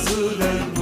yazı yazılen